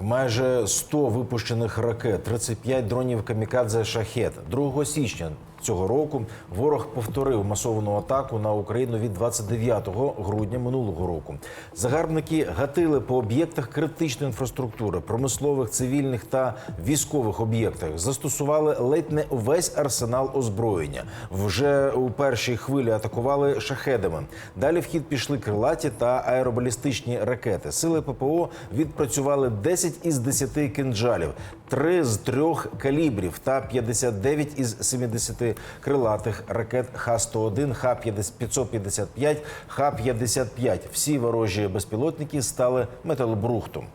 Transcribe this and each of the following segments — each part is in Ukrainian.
Майже 100 випущених ракет, 35 дронів камікадзе шахет. 2 січня цього року ворог повторив масовану атаку на Україну від 29 грудня минулого року. Загарбники гатили по об'єктах критичної інфраструктури, промислових, цивільних та військових об'єктах. Застосували ледь не весь арсенал озброєння. Вже у першій хвилі атакували шахедами. Далі в хід пішли крилаті та аеробалістичні ракети. Сили ППО відпрацювали 10 із 10 кинджалів, 3 з 3 калібрів та 59 із 70 крилатих ракет Х-101, Х-555, Х-55. Всі ворожі безпілотники стали металобрухтом.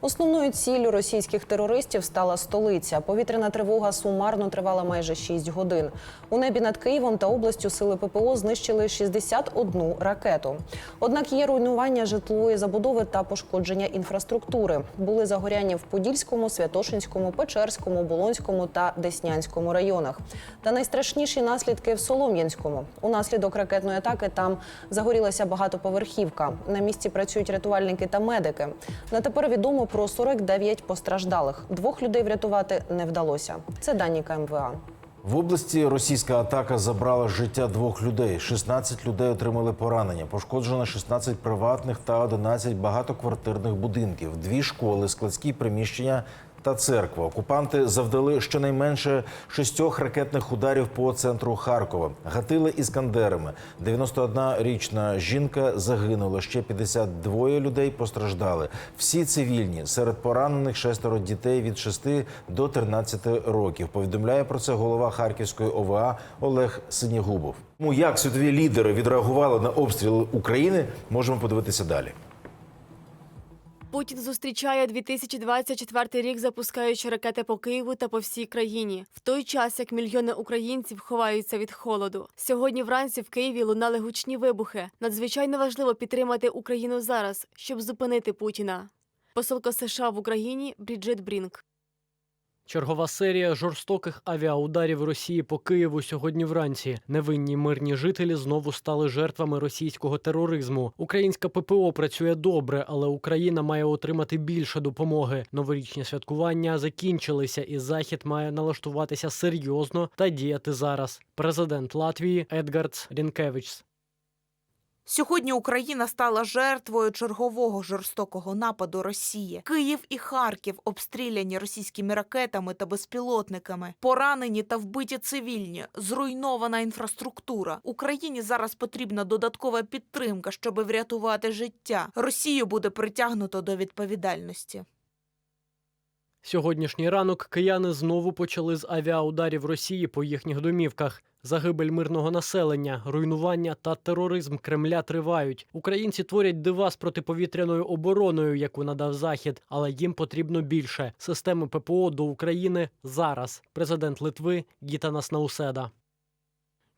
Основною ціллю російських терористів стала столиця. Повітряна тривога сумарно тривала майже 6 годин. У небі над Києвом та областю сили ППО знищили 61 ракету. Однак є руйнування житлової забудови та пошкодження інфраструктури. Були загоряння в Подільському, Святошинському, Печерському, Болонському та Деснянському районах. Та найстрашніші наслідки в Солом'янському. Унаслідок ракетної атаки там загорілася багатоповерхівка. На місці працюють рятувальники та медики. На тепер відомо про 49 постраждалих. Двох людей врятувати не вдалося. Це дані КМВА. В області російська атака забрала життя двох людей. 16 людей отримали поранення. Пошкоджено 16 приватних та 11 багатоквартирних будинків, дві школи, складські приміщення та церква. Окупанти завдали щонайменше шістьох ракетних ударів по центру Харкова. Гатили іскандерами. 91-річна жінка загинула. Ще 52 людей постраждали. Всі цивільні. Серед поранених шестеро дітей від 6 до 13 років. Повідомляє про це голова Харківської ОВА Олег Синігубов. Тому як світові лідери відреагували на обстріли України, можемо подивитися далі. Путін зустрічає 2024 рік, запускаючи ракети по Києву та по всій країні, в той час як мільйони українців ховаються від холоду. Сьогодні вранці в Києві лунали гучні вибухи. Надзвичайно важливо підтримати Україну зараз, щоб зупинити Путіна. Посолка США в Україні Бріджит Брінк. Чергова серія жорстоких авіаударів Росії по Києву сьогодні вранці. Невинні мирні жителі знову стали жертвами російського тероризму. Українська ППО працює добре, але Україна має отримати більше допомоги. Новорічні святкування закінчилися, і захід має налаштуватися серйозно та діяти зараз. Президент Латвії Едгардс Рінкевичс. Сьогодні Україна стала жертвою чергового жорстокого нападу Росії. Київ і Харків обстріляні російськими ракетами та безпілотниками, поранені та вбиті цивільні, зруйнована інфраструктура. Україні зараз потрібна додаткова підтримка, щоб врятувати життя. Росію буде притягнуто до відповідальності. Сьогоднішній ранок кияни знову почали з авіаударів Росії по їхніх домівках. Загибель мирного населення, руйнування та тероризм Кремля тривають. Українці творять дива з протиповітряною обороною, яку надав Захід, але їм потрібно більше системи ППО до України зараз. Президент Литви Гітанас Науседа.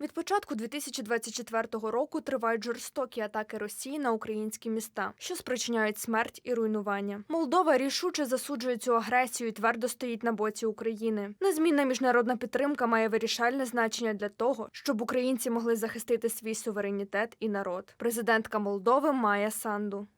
Від початку 2024 року тривають жорстокі атаки Росії на українські міста, що спричиняють смерть і руйнування. Молдова рішуче засуджує цю агресію і твердо стоїть на боці України. Незмінна міжнародна підтримка має вирішальне значення для того, щоб українці могли захистити свій суверенітет і народ. Президентка Молдови Майя Санду.